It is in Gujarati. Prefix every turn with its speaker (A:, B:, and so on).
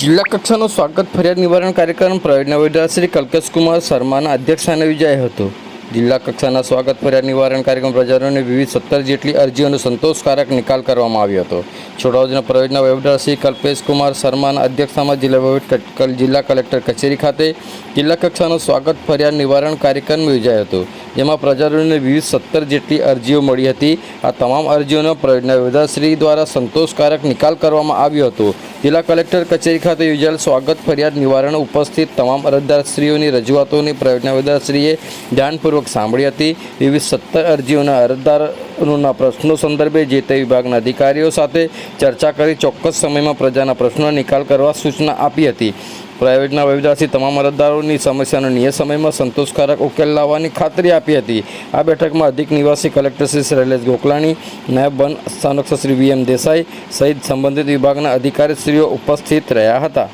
A: જિલ્લા કક્ષાનો સ્વાગત ફરિયાદ નિવારણ કાર્યક્રમ પ્રયોજના શ્રી કલ્કેશકુમાર શર્માના અધ્યક્ષસ્થાને યોજાયો હતો. જિલ્લા કક્ષાના સ્વાગત ફરિયાદ નિવારણ કાર્યક્રમ પ્રજારોની વિવિધ સત્તર જેટલી અરજીઓનો સંતોષકારક નિકાલ કરવામાં આવ્યો હતો. છોટાઉદેપુરના પ્રયોજના વહીવટદાર શ્રી કલ્પેશકુમાર શર્માના અધ્યક્ષતામાં જિલ્લા વહીવટ જિલ્લા કલેક્ટર કચેરી ખાતે જિલ્લા કક્ષાનો સ્વાગત ફરિયાદ નિવારણ કાર્યક્રમ યોજાયો હતો. જેમાં પ્રજાજનોને વિવિધ સત્તર જેટલી અરજીઓ મળી હતી. આ તમામ અરજીઓનો પ્રયોજના દ્વારા સંતોષકારક નિકાલ કરવામાં આવ્યો હતો. જિલ્લા કલેક્ટર કચેરી ખાતે યોજાયેલ સ્વાગત ફરિયાદ નિવારણ ઉપસ્થિત તમામ અરજદારશ્રીઓની રજૂઆતોની પ્રજ્ઞાવેદાશ્રીએ ધ્યાનપૂર્વક સાંભળી હતી. વિવિધ સત્તર અરજીઓના અરજદારોના પ્રશ્નો સંદર્ભે જે તે વિભાગના અધિકારીઓ સાથે ચર્ચા કરી ચોક્કસ સમયમાં પ્રજાના પ્રશ્નોનો નિકાલ કરવા સૂચના આપી હતી. પ્રાઇવેટના વહીવટદારથી તમામ અરજદારોની સમસ્યાનો નિયત સમયમાં સંતોષકારક ઉકેલ લાવવાની ખાતરી આપી હતી. આ બેઠકમાં અધિક નિવાસી કલેક્ટર શ્રી શૈલેષ ગોકલાણી, નાયબ વન સંરક્ષક શ્રી વી દેસાઈ સહિત સંબંધિત વિભાગના અધિકારીશ્રીઓ ઉપસ્થિત રહ્યા હતા.